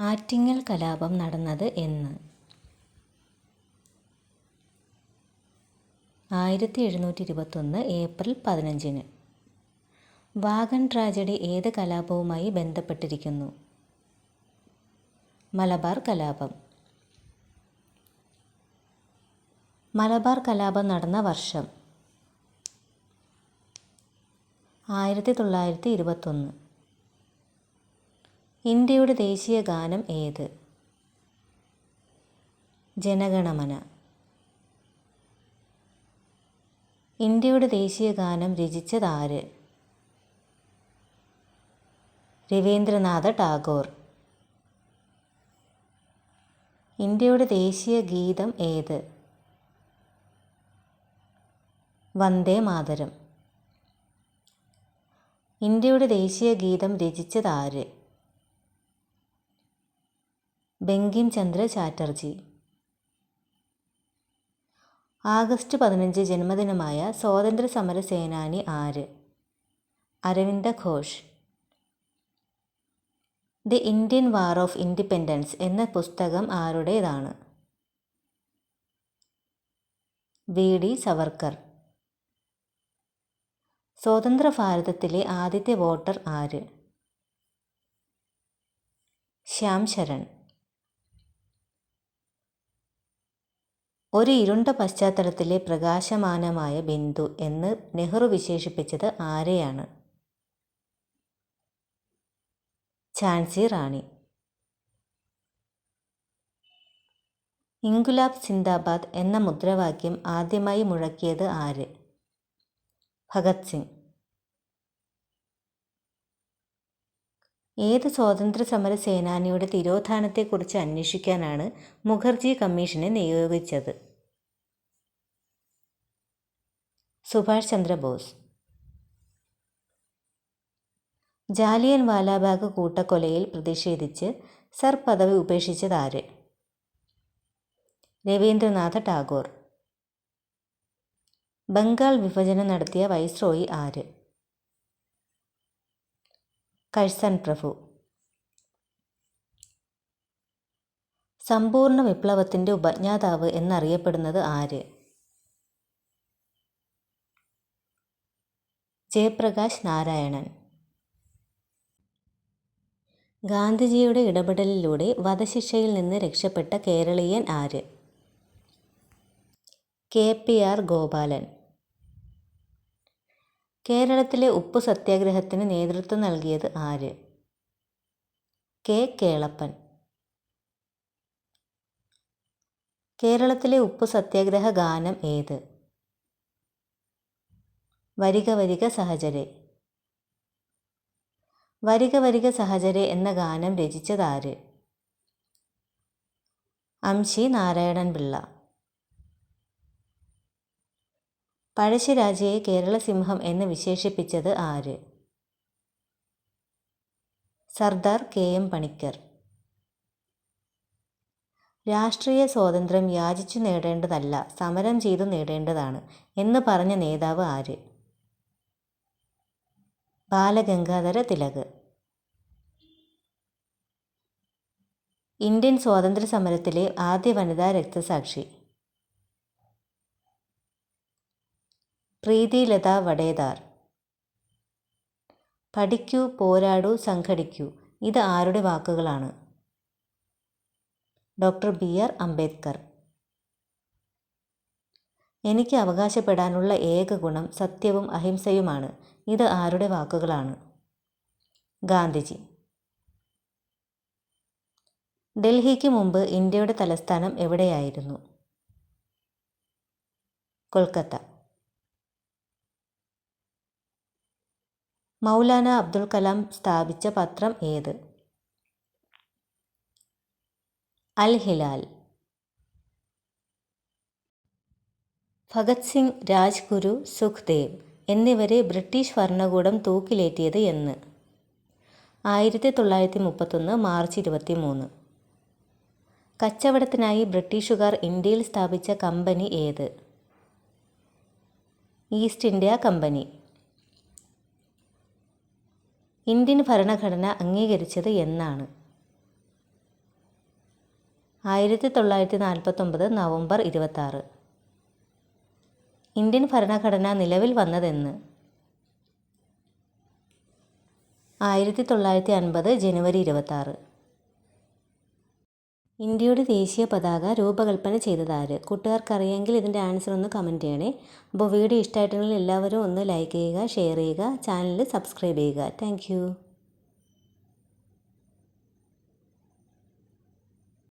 ആറ്റിങ്ങൽ കലാപം നടന്നത് എന്ന്. ആയിരത്തി എഴുന്നൂറ്റി ഇരുപത്തൊന്ന് ഏപ്രിൽ പതിനഞ്ചിന്. വാഗൺ ട്രാജഡി ഏത് കലാപവുമായി ബന്ധപ്പെട്ടിരിക്കുന്നു? മലബാർ കലാപം. മലബാർ കലാപം നടന്ന വർഷം ആയിരത്തി തൊള്ളായിരത്തി ഇരുപത്തൊന്ന് ഇന്ത്യയുടെ ദേശീയ ഗാനം ഏത്? ജനഗണമന. ഇന്ത്യയുടെ ദേശീയ ഗാനം രചിച്ചത് ആര് രവീന്ദ്രനാഥ ടാഗോർ. ഇന്ത്യയുടെ ദേശീയ ഗീതം ഏത്? വന്ദേ മാതരം. ഇന്ത്യയുടെ ദേശീയ ഗീതം രചിച്ചത് ആര് ബങ്കിം ചന്ദ്ര ചാറ്റർജി. ആഗസ്റ്റ് പതിനഞ്ച് ജന്മദിനമായ സ്വാതന്ത്ര്യ സമര സേനാനി ആര്? Aravinda Ghosh. The Indian war of independence എന്ന പുസ്തകം ആരുടേതാണ്? വി. ഡി. സവർക്കർ. സ്വതന്ത്ര ഭാരതത്തിലെ ആദ്യത്തെ വോട്ടർ ആര്? ശ്യാം ശരൺ. ഒരു ഇരുണ്ട പശ്ചാത്തലത്തിലെ പ്രകാശമാനമായ ബിന്ദു എന്ന് നെഹ്റു വിശേഷിപ്പിച്ചത് ആരെയാണ്? ഝാൻസി റാണി. ഇൻഗുലാബ് സിന്ദാബാദ് എന്ന മുദ്രാവാക്യം ആദ്യമായി മുഴക്കിയത് ആര്? ഭഗത് സിംഗ്. ഏത് സ്വാതന്ത്ര്യ സമര സേനാനിയുടെ തിരോധാനത്തെക്കുറിച്ച് അന്വേഷിക്കാനാണ് മുഖർജി കമ്മീഷനെ നിയോഗിച്ചത്. സുഭാഷ് ചന്ദ്രബോസ്. ജാലിയൻ വാലാബാഗ് കൂട്ടക്കൊലയിൽ പ്രതിഷേധിച്ച് സർ പദവി ഉപേക്ഷിച്ചതാര് രവീന്ദ്രനാഥ ടാഗോർ. ബംഗാൾ വിഭജനം നടത്തിയ വൈസ്രോയി ആര്? കഴ്സൺ പ്രഭു. സമ്പൂർണ വിപ്ലവത്തിന്റെ ഉപജ്ഞാതാവ് എന്നറിയപ്പെടുന്നത് ആര്? ജയപ്രകാശ് നാരായണൻ. ഗാന്ധിജിയുടെ ഇടപെടലിലൂടെ വധശിക്ഷയിൽ നിന്ന് രക്ഷപ്പെട്ട കേരളീയൻ ആര്? K P R Gopalan. കേരളത്തിലെ ഉപ്പു സത്യാഗ്രഹത്തിന് നേതൃത്വം നൽകിയത് ആര്? കെ. കേളപ്പൻ. കേരളത്തിലെ ഉപ്പു സത്യാഗ്രഹ ഗാനം ഏത്? വരിക വരിക സഹചരെ. വരിക വരിക സഹചരെ എന്ന ഗാനം രചിച്ചതാര് അംശി നാരായണൻ പിള്ള. പഴശ്ശിരാജയെ കേരളസിംഹം എന്ന് വിശേഷിപ്പിച്ചത് ആര്? Sardar K M Panikkar. രാഷ്ട്രീയ സ്വാതന്ത്ര്യം യാചിച്ചു നേടേണ്ടതല്ല സമരം ചെയ്തു നേടേണ്ടതാണ് എന്ന് പറഞ്ഞ നേതാവ് ആര്? ബാലഗംഗാധര തിലക്. ഇന്ത്യൻ സ്വാതന്ത്ര്യ സമരത്തിലെ ആദ്യ വനിതാ രക്തസാക്ഷി പ്രീതിലത വടേദാർ പഠിക്കൂ പോരാടൂ സംഘടിക്കൂ. ഇത് ആരുടെ വാക്കുകളാണ്? Doctor B R Ambedkar. എനിക്ക് അവകാശപ്പെടാനുള്ള ഏക ഗുണം സത്യവും അഹിംസയുമാണ്. ഇത് ആരുടെ വാക്കുകളാണ്? ഗാന്ധിജി. ഡൽഹിക്ക് മുമ്പ് ഇന്ത്യയുടെ തലസ്ഥാനം എവിടെയായിരുന്നു? കൊൽക്കത്ത. മൗലാന അബ്ദുൽ കലാം സ്ഥാപിച്ച പത്രം ഏത്? അൽ ഹിലാൽ. ഭഗത് സിംഗ് രാജ്ഗുരു സുഖ്ദേവ് എന്നിവരെ ബ്രിട്ടീഷ് ഭരണകൂടം തൂക്കിലേറ്റിയത് എന്ന്. ആയിരത്തി തൊള്ളായിരത്തി മുപ്പത്തൊന്ന് മാർച്ച് ഇരുപത്തി മൂന്ന് കച്ചവടത്തിനായി ബ്രിട്ടീഷുകാർ ഇന്ത്യയിൽ സ്ഥാപിച്ച കമ്പനി ഏത്? East India company. ഇന്ത്യൻ ഭരണഘടന അംഗീകരിച്ചത് എന്നാണ്. ആയിരത്തി തൊള്ളായിരത്തി നാൽപ്പത്തൊമ്പത് നവംബർ ഇരുപത്താറ്. ഇന്ത്യൻ ഭരണഘടന നിലവിൽ വന്നതെന്ന്. ആയിരത്തി തൊള്ളായിരത്തി അൻപത് ജനുവരി ഇരുപത്താറ്. ഇന്ത്യയുടെ ദേശീയ പതാക രൂപകൽപ്പന ചെയ്തതാര്? കൂട്ടുകാർക്കറിയെങ്കിൽ ഇതിന്റെ ആൻസർ ഒന്ന് കമന്റ് ചെയ്യണേ. അപ്പോൾ വീഡിയോ ഇഷ്ടമായിട്ടുണ്ടെങ്കിൽ എല്ലാവരും ഒന്ന് ലൈക്ക് ചെയ്യുക ഷെയർ ചെയ്യുക ചാനൽ സബ്സ്ക്രൈബ് ചെയ്യുക. താങ്ക്